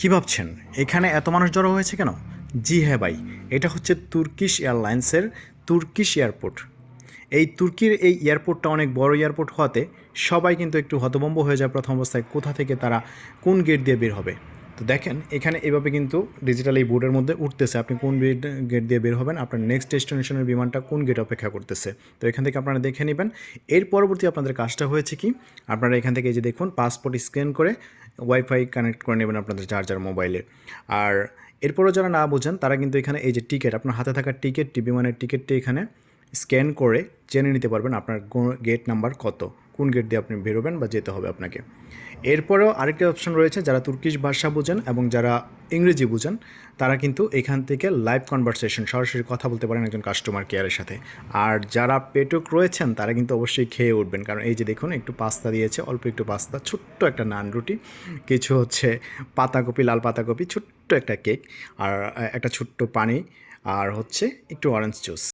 কী ভাবছেন? এখানে এত মানুষ জড়ো হয়েছে কেন? জি হ্যাঁ ভাই, এটা হচ্ছে তুর্কিশ এয়ারলাইন্সের তুর্কিশ এয়ারপোর্ট। এই তুর্কির এই এয়ারপোর্টটা অনেক বড় এয়ারপোর্ট হওয়াতে সবাই কিন্তু একটু হতভম্ব হয়ে যায় প্রথম অবস্থায়, কোথা থেকে তারা কোন গেট দিয়ে বের হবে। তো দেখেন, এখানে এভাবে কিন্তু ডিজিটাল এই বোর্ডের মধ্যে উঠতেছে। আপনি কোন গেট গেট দিয়ে বের হবেন, আপনার নেক্সট ডেস্টিনেশনের বিমানটা কোন গেট অপেক্ষা করতেছে। তো এখান থেকে আপনারা দেখে নেবেন। এর পরবর্তী আপনাদের কাজটা হয়েছে কি? আপনারা এখান থেকে এই যে দেখুন পাসপোর্ট স্ক্যান করে ওয়াইফাই কানেক্ট করে নেবেন আপনাদের চার্জার মোবাইলে আর এরপরও যারা না বোঝেন, তারা কিন্তু এখানে এই যে টিকিট আপনার হাতে থাকা টিকিট টিভি মানের টিকিটটি এখানে স্ক্যান করে জেনে নিতে পারবেন আপনার গেট নাম্বার কত। কোন গেট দিয়ে আপনি বেরোবেন বা যেতে হবে আপনাকে। এরপরেও আরেকটি অপশন রয়েছে, যারা তুর্কিশ ভাষা বোঝেন এবং যারা ইংরেজি বুঝেন, তারা কিন্তু এখান থেকে লাইভ কনভারসেশন সরাসরি কথা বলতে পারেন একজন কাস্টমার কেয়ারের সাথে। আর যারা পেটুক রয়েছেন, তারা কিন্তু অবশ্যই খেয়ে উঠবেন। কারণ এই যে দেখুন, একটু পাস্তা দিয়েছে, অল্প একটু পাস্তা ছোট্ট একটা নান রুটি, কিছু হচ্ছে পাতাকপি, লাল পাতাকপি, ছোট্ট একটা কেক আর একটা ছোট্ট পানি, আর হচ্ছে একটু অরেঞ্জ জুস